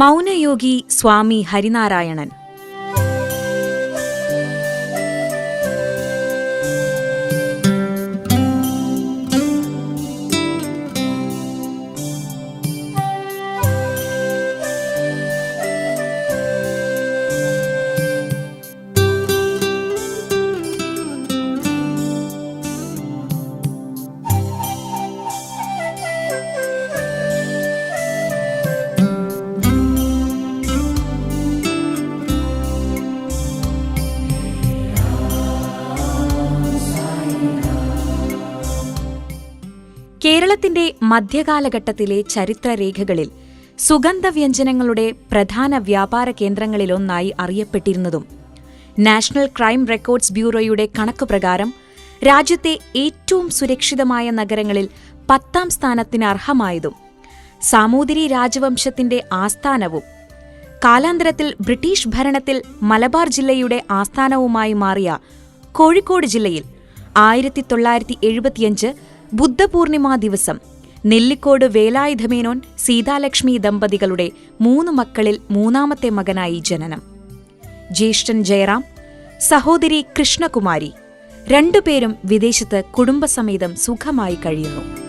മൗനയോഗി സ്വാമി ഹരിനാരായണൻ. കേരളത്തിന്റെ മധ്യകാലഘട്ടത്തിലെ ചരിത്രരേഖകളിൽ സുഗന്ധവ്യഞ്ജനങ്ങളുടെ പ്രധാന വ്യാപാര കേന്ദ്രങ്ങളിലൊന്നായി അറിയപ്പെട്ടിരുന്നതും നാഷണൽ ക്രൈം റെക്കോർഡ്സ് ബ്യൂറോയുടെ കണക്കുപ്രകാരം രാജ്യത്തെ ഏറ്റവും സുരക്ഷിതമായ നഗരങ്ങളിൽ പത്താം സ്ഥാനത്തിന് അർഹമായതും സാമൂതിരി രാജവംശത്തിന്റെ ആസ്ഥാനവും കാലാന്തരത്തിൽ ബ്രിട്ടീഷ് ഭരണത്തിൽ മലബാർ ജില്ലയുടെ ആസ്ഥാനവുമായി മാറിയ കോഴിക്കോട് ജില്ലയിൽ ആയിരത്തി തൊള്ളായിരത്തി എഴുപത്തിയഞ്ച് ബുദ്ധപൂർണിമ ദിവസം. നെല്ലിക്കോട് വേലായുധമേനോൻ സീതാലക്ഷ്മി ദമ്പതികളുടെ മൂന്ന് മക്കളിൽ മൂന്നാമത്തെ മകനായി ജനനം. ജ്യേഷ്ഠൻ ജയറാം സഹോദരി കൃഷ്ണകുമാരി രണ്ടുപേരും വിദേശത്ത് കുടുംബസമേതം സുഖമായി കഴിയുന്നു.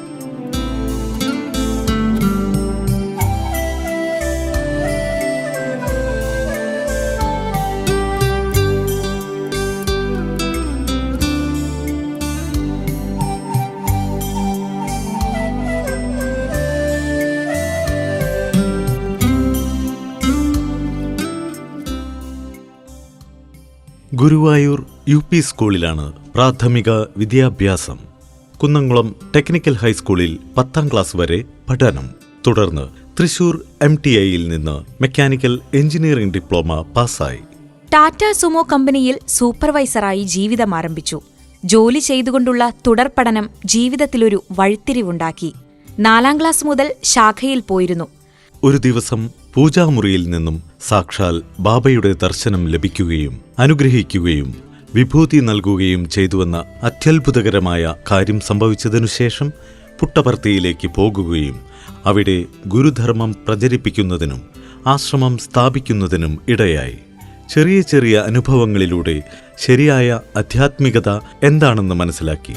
ഗുരുവായൂർ യു പി സ്കൂളിലാണ് പ്രാഥമിക വിദ്യാഭ്യാസം. കുന്നംകുളം ടെക്നിക്കൽ ഹൈസ്കൂളിൽ പത്താം ക്ലാസ് വരെ പഠനം. തുടർന്ന് തൃശൂർ എം ടി ഐയിൽ നിന്ന് മെക്കാനിക്കൽ എഞ്ചിനീയറിംഗ് ഡിപ്ലോമ പാസായി ടാറ്റ സുമോ കമ്പനിയിൽ സൂപ്പർവൈസറായി ജീവിതം ആരംഭിച്ചു. ജോലി ചെയ്തുകൊണ്ടുള്ള തുടർപഠനം ജീവിതത്തിലൊരു വഴിത്തിരിവുണ്ടാക്കി. നാലാം ക്ലാസ് മുതൽ ശാഖയിൽ പോയിരുന്നു. ഒരു ദിവസം പൂജാമുറിയിൽ നിന്നും സാക്ഷാൽ ബാബയുടെ ദർശനം ലഭിക്കുകയും അനുഗ്രഹിക്കുകയും വിഭൂതി നൽകുകയും ചെയ്തുവെന്ന അത്യത്ഭുതകരമായ കാര്യം സംഭവിച്ചതിനുശേഷം പുട്ടപർത്തിയിലേക്ക് പോകുകയും അവിടെ ഗുരുധർമ്മം പ്രചരിപ്പിക്കുന്നതിനും ആശ്രമം സ്ഥാപിക്കുന്നതിനും ഇടയായി. ചെറിയ ചെറിയ അനുഭവങ്ങളിലൂടെ ശരിയായ ആധ്യാത്മികത എന്താണെന്ന് മനസ്സിലാക്കി.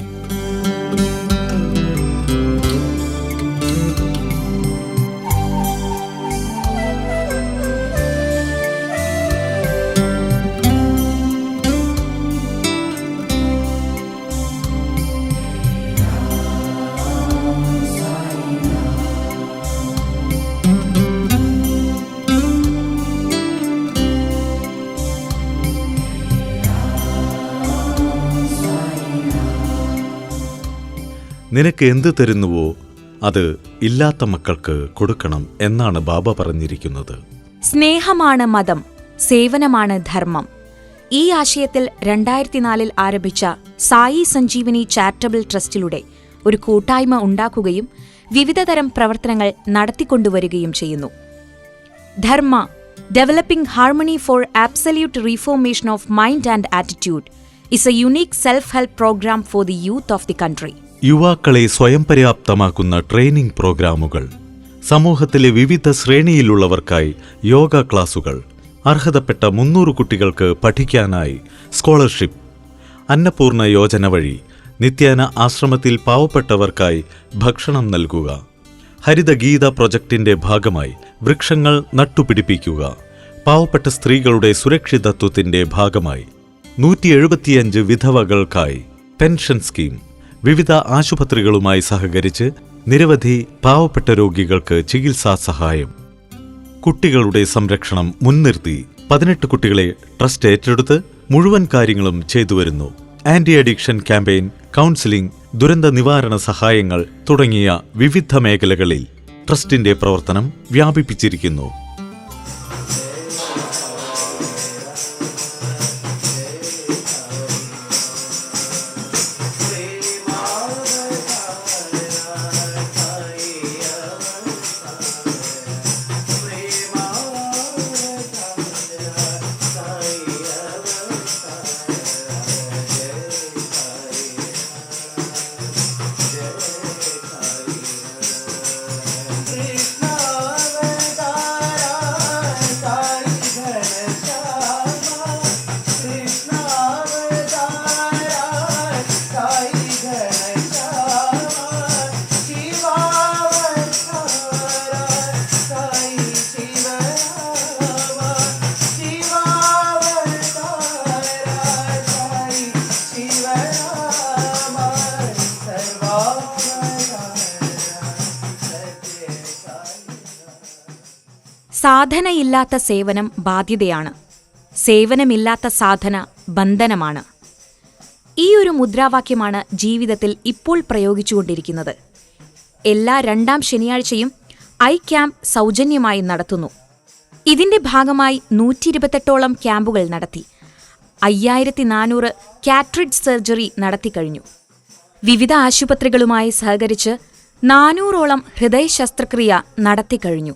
നിനക്ക് എന്ത് തരുന്നുവോ അത് ഇല്ലാത്ത മക്കൾക്ക് കൊടുക്കണം എന്നാണ് ബാബ പറഞ്ഞിരിക്കുന്നത്. സ്നേഹമാണ് മതം സേവനമാണ് ധർമ്മം. ഈ ആശയത്തിൽ രണ്ടായിരത്തിനാലിൽ ആരംഭിച്ച സായി സഞ്ജീവനി ചാരിറ്റബിൾ ട്രസ്റ്റിലൂടെ ഒരു കൂട്ടായ്മ ഉണ്ടാക്കുകയും വിവിധതരം പ്രവർത്തനങ്ങൾ നടത്തിക്കൊണ്ടുവരികയും ചെയ്യുന്നു. Dharma developing harmony for absolute reformation of mind and attitude is a unique self help program for the youth of the country യുവാക്കളെ സ്വയം പര്യാപ്തമാക്കുന്ന ട്രെയിനിംഗ് പ്രോഗ്രാമുകൾ സമൂഹത്തിലെ വിവിധ ശ്രേണിയിലുള്ളവർക്കായി യോഗ ക്ലാസുകൾ. അർഹതപ്പെട്ട മുന്നൂറ് കുട്ടികൾക്ക് പഠിക്കാനായി സ്കോളർഷിപ്പ്. അന്നപൂർണ യോജന വഴി നിത്യേന ആശ്രമത്തിൽ പാവപ്പെട്ടവർക്കായി ഭക്ഷണം നൽകുക. ഹരിതഗീത പ്രൊജക്ടിന്റെ ഭാഗമായി വൃക്ഷങ്ങൾ നട്ടുപിടിപ്പിക്കുക. പാവപ്പെട്ട സ്ത്രീകളുടെ സുരക്ഷിതത്വത്തിന്റെ ഭാഗമായി നൂറ്റി എഴുപത്തിയഞ്ച് വിധവകൾക്കായി പെൻഷൻ സ്കീം. വിവിധ ആശുപത്രികളുമായി സഹകരിച്ച് നിരവധി പാവപ്പെട്ട രോഗികൾക്ക് ചികിത്സാ സഹായം. കുട്ടികളുടെ സംരക്ഷണം മുൻനിർത്തി പതിനെട്ട് കുട്ടികളെ ട്രസ്റ്റ് ഏറ്റെടുത്ത് മുഴുവൻ കാര്യങ്ങളും ചെയ്തു വരുന്നു. ആന്റി അഡിക്ഷൻ ക്യാമ്പയിൻ കൗൺസിലിംഗ് ദുരന്ത നിവാരണ സഹായങ്ങൾ തുടങ്ങിയ വിവിധ മേഖലകളിൽ ട്രസ്റ്റിന്റെ പ്രവർത്തനം വ്യാപിപ്പിച്ചിരിക്കുന്നു. സാധനയില്ലാത്ത സേവനം ബാധ്യതയാണ്. സേവനമില്ലാത്ത സാധന ബന്ധനമാണ്. ഈ ഒരു മുദ്രാവാക്യമാണ് ജീവിതത്തിൽ ഇപ്പോൾ പ്രയോഗിച്ചുകൊണ്ടിരിക്കുന്നത്. എല്ലാ രണ്ടാം ശനിയാഴ്ചയും ഐ ക്യാമ്പ് സൗജന്യമായി നടത്തുന്നു. ഇതിന്റെ ഭാഗമായി നൂറ്റി ഇരുപത്തെട്ടോളം ക്യാമ്പുകൾ നടത്തി. അയ്യായിരത്തി നാനൂറ് കാട്രിഡ് സർജറി നടത്തിക്കഴിഞ്ഞു വിവിധ ആശുപത്രികളുമായി സഹകരിച്ച് നാനൂറോളം ഹൃദയ ശസ്ത്രക്രിയ നടത്തിക്കഴിഞ്ഞു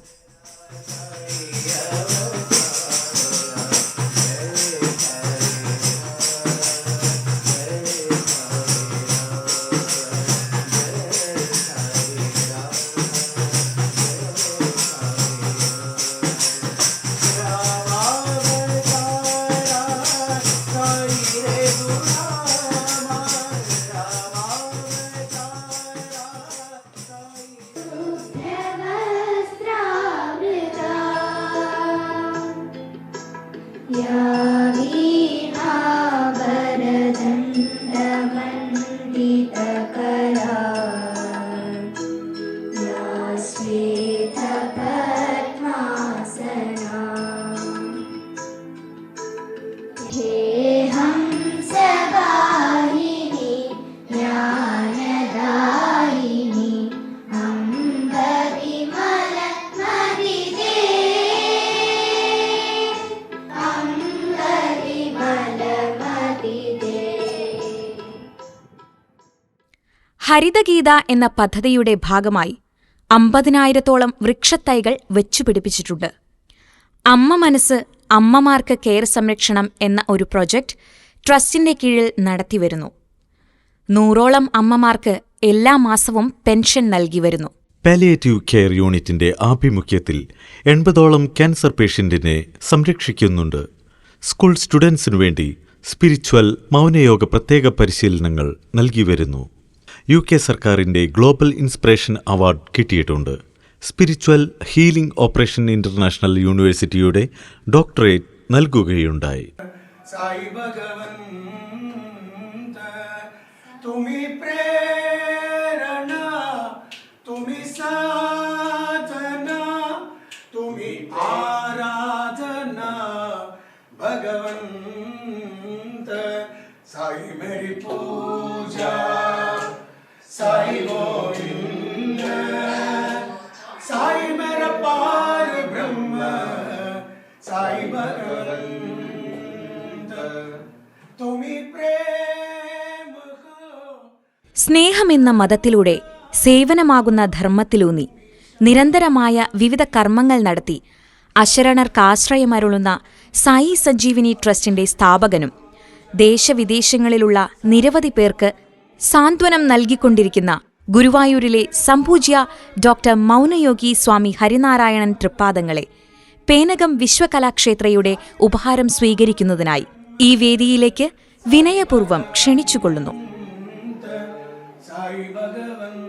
ഹരിതഗീത എന്ന പദ്ധതിയുടെ ഭാഗമായി അമ്പതിനായിരത്തോളം വൃക്ഷത്തൈകൾ വെച്ചുപിടിപ്പിച്ചിട്ടുണ്ട്. അമ്മ മനസ്സ് അമ്മമാർക്ക് കെയർ സംരക്ഷണം എന്ന ഒരു പ്രൊജക്ട് ട്രസ്റ്റിന്റെ കീഴിൽ നടത്തിവരുന്നു. നൂറോളം അമ്മമാർക്ക് എല്ലാ മാസവും പെൻഷൻ നൽകി വരുന്നു. പാലിയേറ്റീവ് കെയർ യൂണിറ്റിന്റെ ആഭിമുഖ്യത്തിൽ എൺപതോളം ക്യാൻസർ പേഷ്യന്റിനെ സംരക്ഷിക്കുന്നുണ്ട്. സ്കൂൾ സ്റ്റുഡൻസിനു വേണ്ടി സ്പിരിച്വൽ മൗനയോഗ പ്രത്യേക പരിശീലനങ്ങൾ നൽകി വരുന്നു. യു കെ സർക്കാരിന്റെ ഗ്ലോബൽ ഇൻസ്പിറേഷൻ അവാർഡ് കിട്ടിയിട്ടുണ്ട്. സ്പിരിച്വൽ ഹീലിംഗ് ഓപ്പറേഷൻ ഇന്റർനാഷണൽ യൂണിവേഴ്സിറ്റിയുടെ ഡോക്ടറേറ്റ് നൽകുകയുണ്ടായി. സായി തുമി പ്രേ സ്നേഹമെന്ന മതത്തിലൂടെ സേവനമാകുന്ന ധർമ്മത്തിലൂന്നി നിരന്തരമായ വിവിധ കർമ്മങ്ങൾ നടത്തി അശരണർക്കാശ്രയമരുളുന്ന സായി സഞ്ജീവിനി ട്രസ്റ്റിന്റെ സ്ഥാപകനും ദേശവിദേശങ്ങളിലുള്ള നിരവധി പേർക്ക് സാന്ത്വനം നൽകിക്കൊണ്ടിരിക്കുന്ന ഗുരുവായൂരിലെ സംപൂജ്യ ഡോക്ടർ മൗനയോഗി സ്വാമി ഹരിനാരായണൻ തൃപ്പാദങ്ങളെ പേനകം വിശ്വകലാക്ഷേത്രയുടെ ഉപഹാരം സ്വീകരിക്കുന്നതിനായി ഈ വേദിയിലേക്ക് വിനയപൂർവം ക്ഷണിച്ചുകൊള്ളുന്നു. தாழ் பகவன்